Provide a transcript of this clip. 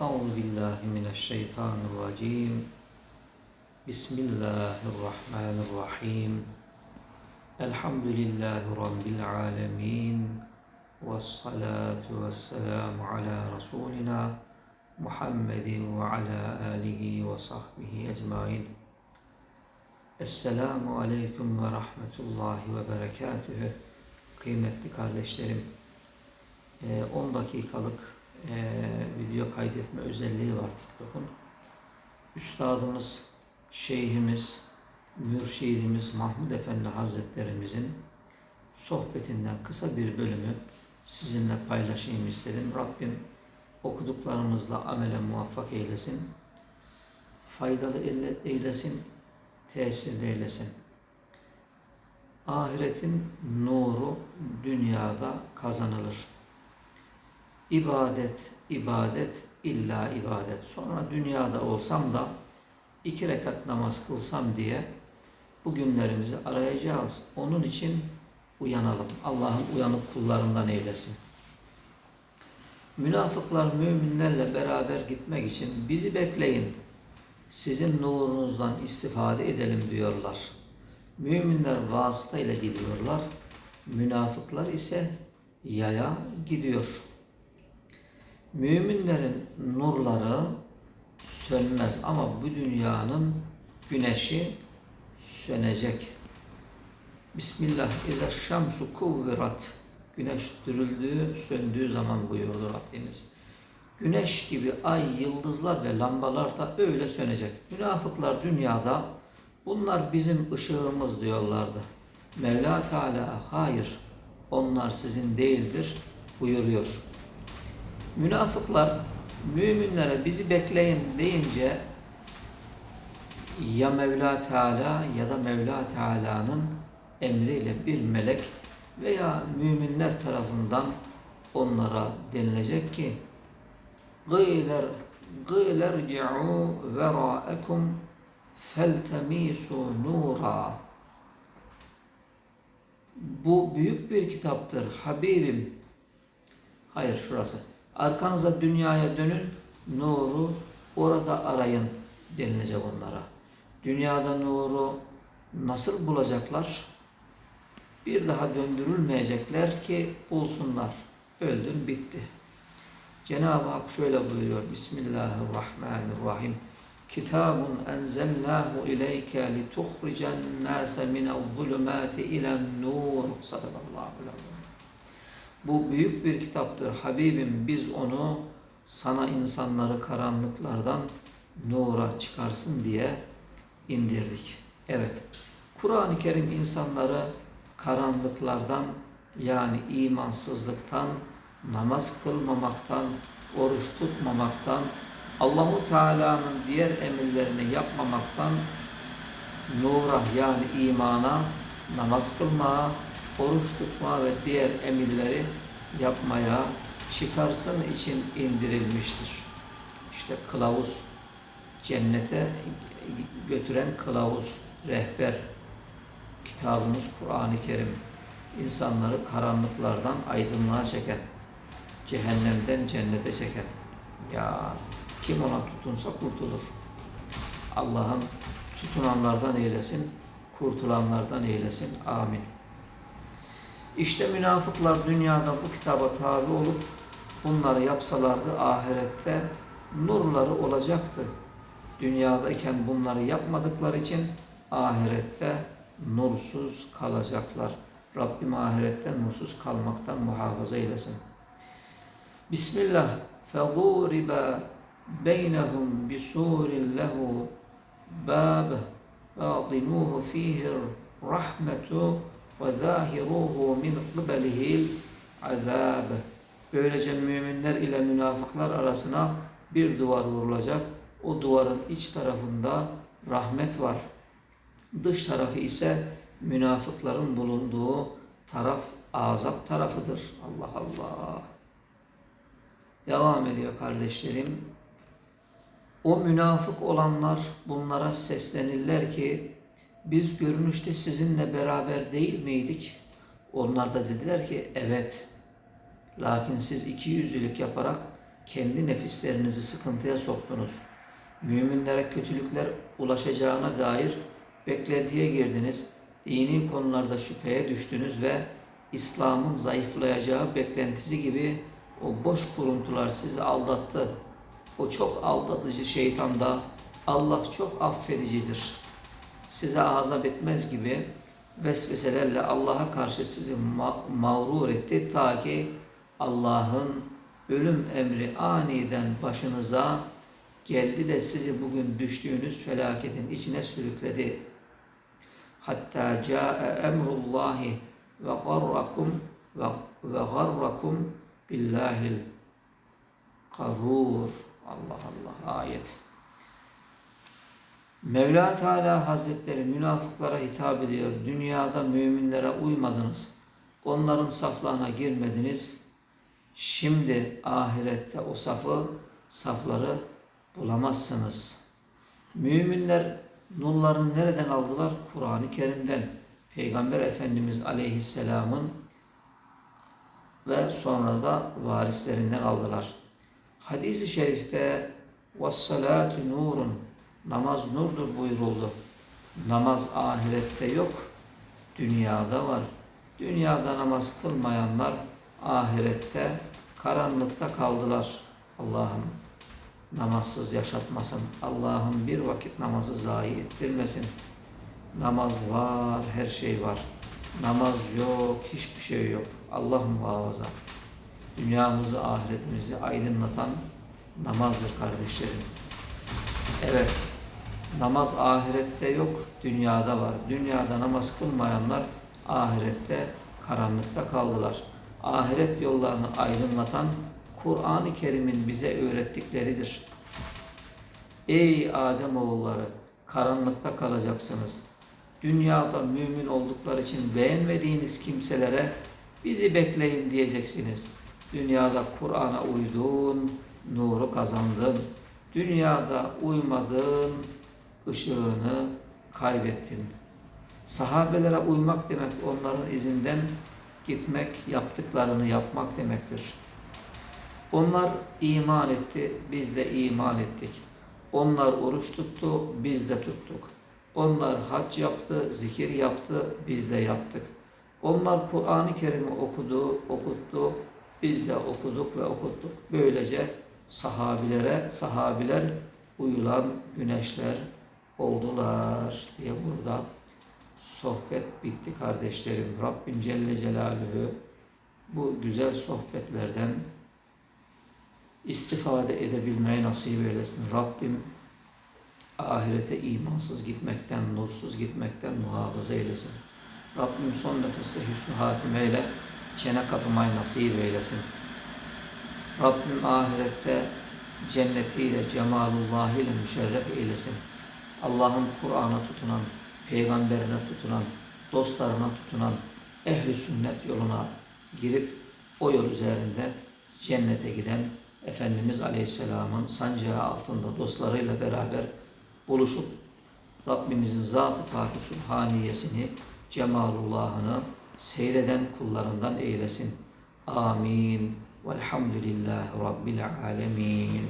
Euzu billahi mineşşeytanirracim. Bismillahirrahmanirrahim. Elhamdülillahi rabbil alamin. Ves salatu vesselam ala rasulina Muhammedin ve ala alihi ve sahbihi ecmaîn. Esselamu aleyküm ve rahmetullahi ve berekatühü. Kıymetli kardeşlerim, e, 10 dakikalık eee, video kaydetme özelliği var TikTok'un. Üstadımız, şeyhimiz, mürşidimiz Mahmud Efendi Hazretlerimizin sohbetinden kısa bir bölümü sizinle paylaşayım istedim. Rabbim okuduklarımızla amele muvaffak eylesin. Faydalı eyle- eylesin, tesir eylesin. Ahiretin nuru dünyada kazanılır. İbadet, ibadet, illa ibadet. Sonra dünyada olsam da iki rekat namaz kılsam diye bugünlerimizi arayacağız. Onun için uyanalım. Allah'ın uyanık kullarından eylesin. Münafıklar müminlerle beraber gitmek için bizi bekleyin. Sizin nurunuzdan istifade edelim diyorlar. Müminler vasıtayla gidiyorlar. Münafıklar ise yaya gidiyor. Müminlerin nurları sönmez ama bu dünyanın güneşi sönecek. Bismillah ize şamsu kuvvirat. Güneş dürüldüğü, söndüğü zaman buyurdu Rabbimiz. Güneş gibi ay, yıldızlar ve lambalar da öyle sönecek. Münafıklar dünyada bunlar bizim ışığımız diyorlardı. Mevla Teala hayır onlar sizin değildir buyuruyor. Münafıklar müminlere bizi bekleyin deyince ya Mevla Teala ya da Mevla Teala'nın emriyle bir melek veya müminler tarafından onlara denilecek ki Gıyler Gıyler ci'u vera'ekum feltemisu nura Bu büyük bir kitaptır Habibim. Hayır şurası. Arkanıza dünyaya dönün, nuru orada arayın denilecek onlara. Dünyada nuru nasıl bulacaklar? Bir daha döndürülmeyecekler ki bulsunlar. Öldün bitti. Cenab-ı Hak şöyle buyuruyor. Bismillahirrahmanirrahim. Kitabun enzelnahu ileyke lituhricen nase minel zulümati ilen nur. Sadakallahu azim. Bu büyük bir kitaptır. Habibim biz onu sana insanları karanlıklardan nura çıkarsın diye indirdik. Evet. Kur'an-ı Kerim insanları karanlıklardan yani imansızlıktan, namaz kılmamaktan, oruç tutmamaktan, Allahu Teala'nın diğer emirlerini yapmamaktan nura yani imana, namaz kılmaya, oruç tutma ve diğer emirleri yapmaya çıkarsın için indirilmiştir. İşte kılavuz, cennete götüren kılavuz, rehber, kitabımız Kur'an-ı Kerim insanları karanlıklardan aydınlığa çeken, cehennemden cennete çeken. Ya kim ona tutunsa kurtulur. Allah'ım tutunanlardan eylesin, kurtulanlardan eylesin. Amin. İşte münafıklar dünyada bu kitaba tabi olup bunları yapsalardı ahirette nurları olacaktı. Dünyadayken bunları yapmadıkları için ahirette nursuz kalacaklar. Rabbim ahirette nursuz kalmaktan muhafaza eylesin. Bismillah. فَضُورِبَ بَيْنَهُمْ بِسُورٍ لَهُ بَابٌ بَاطِنُوهُ فِيهِ الرَّحْمَةُ ve zahiruhu min qibelihil azab. Böylece müminler ile münafıklar arasına bir duvar vurulacak. O duvarın iç tarafında rahmet var. Dış tarafı ise münafıkların bulunduğu taraf azap tarafıdır. Allah Allah. Devam ediyor kardeşlerim. O münafık olanlar bunlara seslenirler ki biz görünüşte sizinle beraber değil miydik? Onlar da dediler ki evet. Lakin siz iki yüzlülük yaparak kendi nefislerinizi sıkıntıya soktunuz. Müminlere kötülükler ulaşacağına dair beklentiye girdiniz. Dini konularda şüpheye düştünüz ve İslam'ın zayıflayacağı beklentisi gibi o boş kuruntular sizi aldattı. O çok aldatıcı şeytan da Allah çok affedicidir. Size azap etmez gibi vesveselerle Allah'a karşı sizi ma- mağrur etti ta ki Allah'ın ölüm emri aniden başınıza geldi de sizi bugün düştüğünüz felaketin içine sürükledi. Hatta ca'e emrullahi ve garrakum ve, ve garrakum billahil karur. Allah Allah ayet. Mevla Teala Hazretleri münafıklara hitap ediyor. Dünyada müminlere uymadınız. Onların saflarına girmediniz. Şimdi ahirette o safı, safları bulamazsınız. Müminler nurlarını nereden aldılar? Kur'an-ı Kerim'den. Peygamber Efendimiz Aleyhisselam'ın ve sonra da varislerinden aldılar. Hadis-i şerifte وَالصَّلَاتُ nurun Namaz nurdur buyuruldu. Namaz ahirette yok, dünyada var. Dünyada namaz kılmayanlar ahirette karanlıkta kaldılar. Allah'ım namazsız yaşatmasın. Allah'ım bir vakit namazı zayi ettirmesin. Namaz var, her şey var. Namaz yok, hiçbir şey yok. Allah muhafaza. Dünyamızı, ahiretimizi aydınlatan namazdır kardeşlerim. Evet, namaz ahirette yok, dünyada var. Dünyada namaz kılmayanlar ahirette karanlıkta kaldılar. Ahiret yollarını aydınlatan Kur'an-ı Kerim'in bize öğrettikleridir. Ey Adem oğulları, karanlıkta kalacaksınız. Dünyada mümin oldukları için beğenmediğiniz kimselere bizi bekleyin diyeceksiniz. Dünyada Kur'an'a uydun, nuru kazandın. Dünyada uymadın, ışığını kaybettin. Sahabelere uymak demek onların izinden gitmek, yaptıklarını yapmak demektir. Onlar iman etti, biz de iman ettik. Onlar oruç tuttu, biz de tuttuk. Onlar hac yaptı, zikir yaptı, biz de yaptık. Onlar Kur'an-ı Kerim'i okudu, okuttu, biz de okuduk ve okuttuk. Böylece sahabilere, sahabiler uyulan güneşler oldular diye burada sohbet bitti kardeşlerim. Rabbim Celle Celaluhu bu güzel sohbetlerden istifade edebilmeyi nasip eylesin. Rabbim ahirete imansız gitmekten, nursuz gitmekten muhafaza eylesin. Rabbim son nefeste hüsnü hatimeyle çene kapamayı nasip eylesin. Rabbim ahirette cennetiyle, cemalullah ile müşerref eylesin. Allah'ın Kur'an'a tutunan, peygamberine tutunan, dostlarına tutunan, ehli sünnet yoluna girip o yol üzerinde cennete giden Efendimiz Aleyhisselam'ın sancağı altında dostlarıyla beraber buluşup Rabbimizin zat-ı pak subhaniyesini, cemalullahını seyreden kullarından eylesin. Amin. Velhamdülillahi Rabbil alemin.